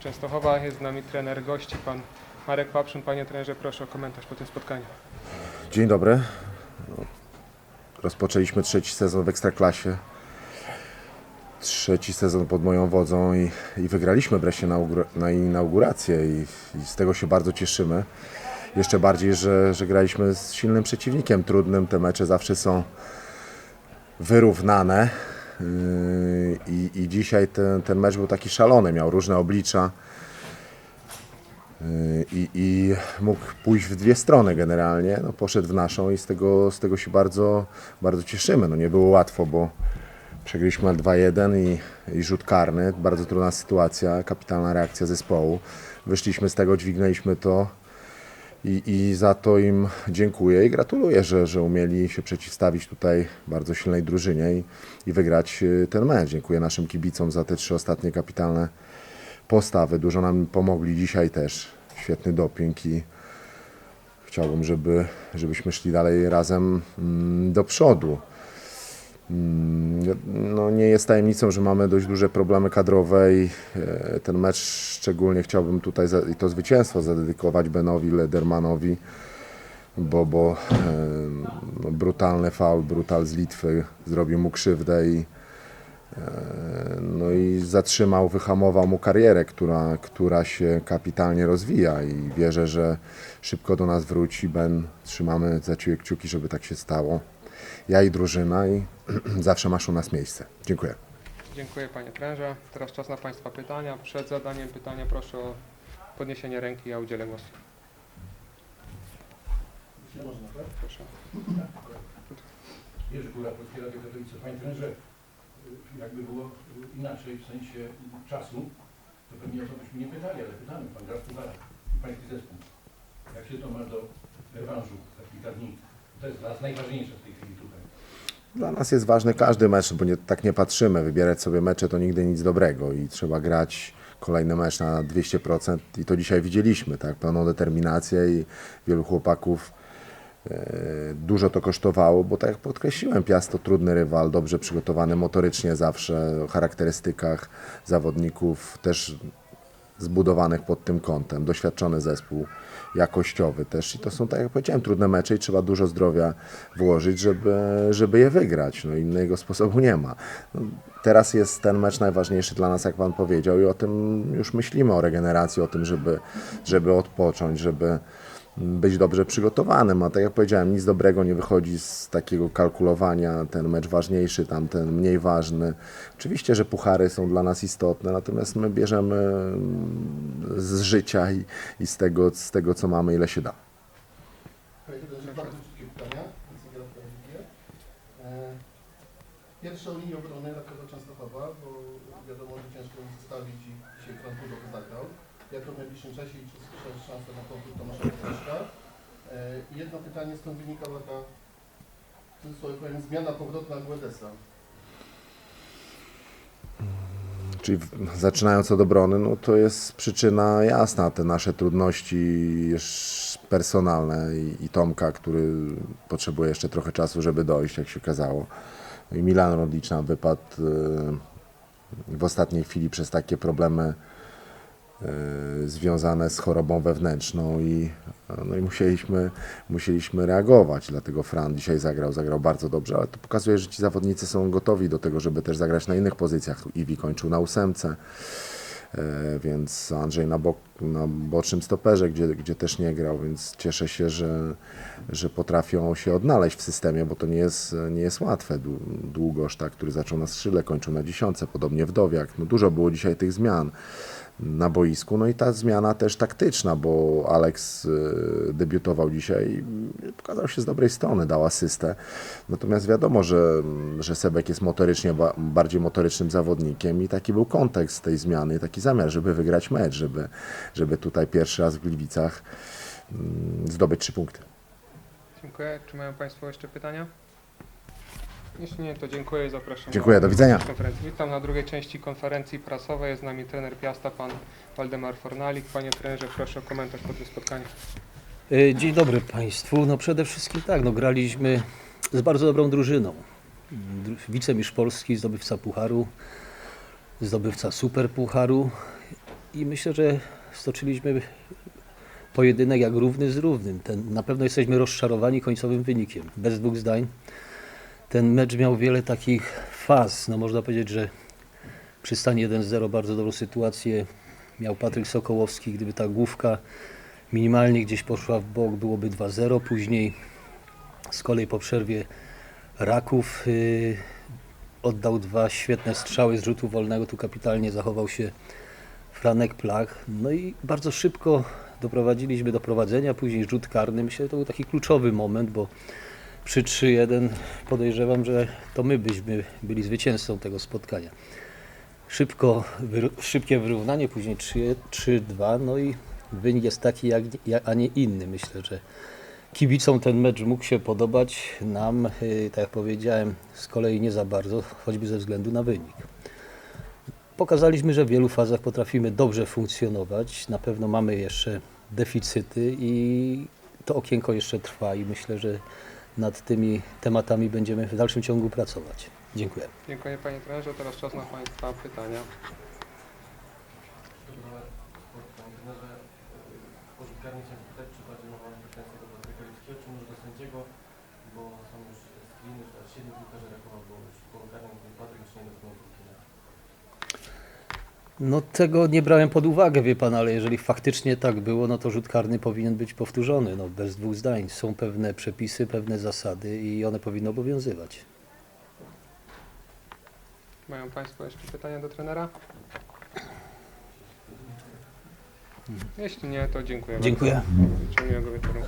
Częstochowa. Jest z nami trener gości, pan Marek Papszyn. Panie trenerze, proszę o komentarz po tym spotkaniu. Dzień dobry. No, Rozpoczęliśmy trzeci sezon w Ekstraklasie. Trzeci sezon pod moją wodzą i, i wygraliśmy wreszcie na, na inaugurację i, i z tego się bardzo cieszymy. Jeszcze bardziej, że, że graliśmy z silnym przeciwnikiem, trudnym. Te mecze zawsze są wyrównane. Yy, I, i dzisiaj ten, ten mecz był taki szalony, miał różne oblicza i, i mógł pójść w dwie strony generalnie. No, poszedł w naszą i z tego, z tego się bardzo, bardzo cieszymy. No, nie było łatwo, bo przegraliśmy na 2-1 i, i rzut karny. Bardzo trudna sytuacja, kapitalna reakcja zespołu. Wyszliśmy z tego, dźwignęliśmy to i, i za to im dziękuję i gratuluję, że, że umieli się przeciwstawić tutaj bardzo silnej drużynie i, i wygrać y, ten mecz. Dziękuję naszym kibicom za te trzy ostatnie kapitalne postawy. Dużo nam pomogli dzisiaj też. Świetny doping i chciałbym, żeby, żebyśmy szli dalej razem mm, do przodu. Mm, No, nie jest tajemnicą, że mamy dość duże problemy kadrowe i e, ten mecz szczególnie chciałbym tutaj za, to zwycięstwo zadedykować Benowi Ledermanowi, bo, bo e, no, brutalny faul, brutal z Litwy zrobił mu krzywdę i no i zatrzymał, wyhamował mu karierę, która, która się kapitalnie rozwija i wierzę, że szybko do nas wróci. Ben, trzymamy za Ciebie kciuki, żeby tak się stało. Ja i drużyna i zawsze masz u nas miejsce. Dziękuję. Dziękuję panie trenerze. Teraz czas na państwa pytania. Przed zadaniem pytania proszę o podniesienie ręki, ja udzielę głosu. Proszę. Jerzy Góra, Polskie Radio Katowice. Panie trenerze, jakby było inaczej w sensie czasu, to pewnie o to byśmy nie pytali, ale pytamy. Pan gra w pański zespół. Jak się to ma do rewanżu za kilka dni? To jest dla nas najważniejsze w tej chwili tutaj. Dla nas jest ważny każdy mecz, bo nie, tak nie patrzymy. Wybierać sobie mecze to nigdy nic dobrego i trzeba grać kolejny mecz na 200% i to dzisiaj widzieliśmy, tak? Pełną determinację i wielu chłopaków e, dużo to kosztowało, bo tak jak podkreśliłem, Piast to trudny rywal, dobrze przygotowany motorycznie zawsze, o charakterystykach zawodników też zbudowanych pod tym kątem, doświadczony zespół jakościowy też i to są, tak jak powiedziałem, trudne mecze i trzeba dużo zdrowia włożyć, żeby, żeby je wygrać. No innego sposobu nie ma. No, teraz jest ten mecz najważniejszy dla nas, jak Pan powiedział i o tym już myślimy, o regeneracji, o tym, żeby, żeby odpocząć, żeby być dobrze przygotowanym, a tak jak powiedziałem, nic dobrego nie wychodzi z takiego kalkulowania, ten mecz ważniejszy, tamten mniej ważny. Oczywiście, że puchary są dla nas istotne, natomiast my bierzemy mm, z życia i, i z, tego, z tego, co mamy, ile się da. E, Pierwszą linię obrony Rakowa Częstochowa, bo wiadomo, że ciężko zostawić i dzisiaj Frank Budok zagrał. Jak to w najbliższym czasie i czy słyszałeś szansę na powrót Tomasza Piotraszka? E, jedno pytanie, skąd wynikała ta, w cudzysłowie powiem, zmiana powrotna Guedesa? Czyli w- zaczynając od obrony, no to jest przyczyna jasna, te nasze trudności personalne i, i Tomka, który potrzebuje jeszcze trochę czasu, żeby dojść, jak się okazało. I Milan Rodlicz nam wypadł e, w ostatniej chwili przez takie problemy związane z chorobą wewnętrzną i, no i musieliśmy, musieliśmy reagować. Dlatego Fran dzisiaj zagrał, zagrał bardzo dobrze, ale to pokazuje, że ci zawodnicy są gotowi do tego, żeby też zagrać na innych pozycjach. Iwi kończył na ósemce, e, więc Andrzej na, bok, na bocznym stoperze, gdzie, gdzie też nie grał, więc cieszę się, że, że potrafią się odnaleźć w systemie, bo to nie jest, nie jest łatwe. Dłu- Długosz, tak, który zaczął na skrzydle, kończył na dziesiątce, podobnie Wdowiak. No dużo było dzisiaj tych zmian na boisku. No i ta zmiana też taktyczna, bo Alex y, debiutował dzisiaj i pokazał się z dobrej strony, dał asystę. Natomiast wiadomo, że, że Sebek jest motorycznie ba, bardziej motorycznym zawodnikiem i taki był kontekst tej zmiany, taki zamiar, żeby wygrać mecz, żeby, żeby tutaj pierwszy raz w Gliwicach mm, zdobyć trzy punkty. Dziękuję. Czy mają państwo jeszcze pytania? Jeśli nie, to dziękuję i zapraszam. Dziękuję, do widzenia. konferencji. Witam na drugiej części konferencji prasowej. Jest z nami trener Piasta, pan Waldemar Fornalik. Panie trenerze, proszę o komentarz po tym spotkaniu. E, Dzień dobry Państwu. No przede wszystkim tak, no graliśmy z bardzo dobrą drużyną. Dru- Wicemistrz Polski, zdobywca Pucharu, zdobywca Superpucharu i myślę, że stoczyliśmy pojedynek jak równy z równym. Ten, na pewno jesteśmy rozczarowani końcowym wynikiem, bez dwóch zdań. Ten mecz miał wiele takich faz. No można powiedzieć, że przy stanie 1-0 bardzo dobrą sytuację miał Patryk Sokołowski. Gdyby ta główka minimalnie gdzieś poszła w bok, byłoby 2-0. Później z kolei po przerwie Raków y, oddał dwa świetne strzały z rzutu wolnego. Tu kapitalnie zachował się Franek Plach. No i bardzo szybko doprowadziliśmy do prowadzenia. Później rzut karny. Myślę, że to był taki kluczowy moment, bo przy 3-1 podejrzewam, że to my byśmy byli zwycięzcą tego spotkania. Szybko, szybkie wyrównanie, później 3 3-2, no i wynik jest taki, jak, a nie inny. Myślę, że kibicom ten mecz mógł się podobać, nam, y, tak jak powiedziałem, z kolei nie za bardzo, choćby ze względu na wynik. Pokazaliśmy, że w wielu fazach potrafimy dobrze funkcjonować. Na pewno mamy jeszcze deficyty i to okienko jeszcze trwa i myślę, że nad tymi tematami będziemy w dalszym ciągu pracować. Dziękuję. Dziękuję panie trenerze. Teraz czas na państwa pytania. Chciałem czy bardziej do może do sędziego, bo są już screeny, że aż 7 piłkarzy Rakowa było już po karnym, Patryk już nie piłki. No tego nie brałem pod uwagę, wie pan, ale jeżeli faktycznie tak było, no to rzut karny powinien być powtórzony, no bez dwóch zdań. Są pewne przepisy, pewne zasady i one powinny obowiązywać. Mają państwo jeszcze pytania do trenera? Jeśli nie, to dziękuję Dziękuję. bardzo. Życzę miłego wieczoru.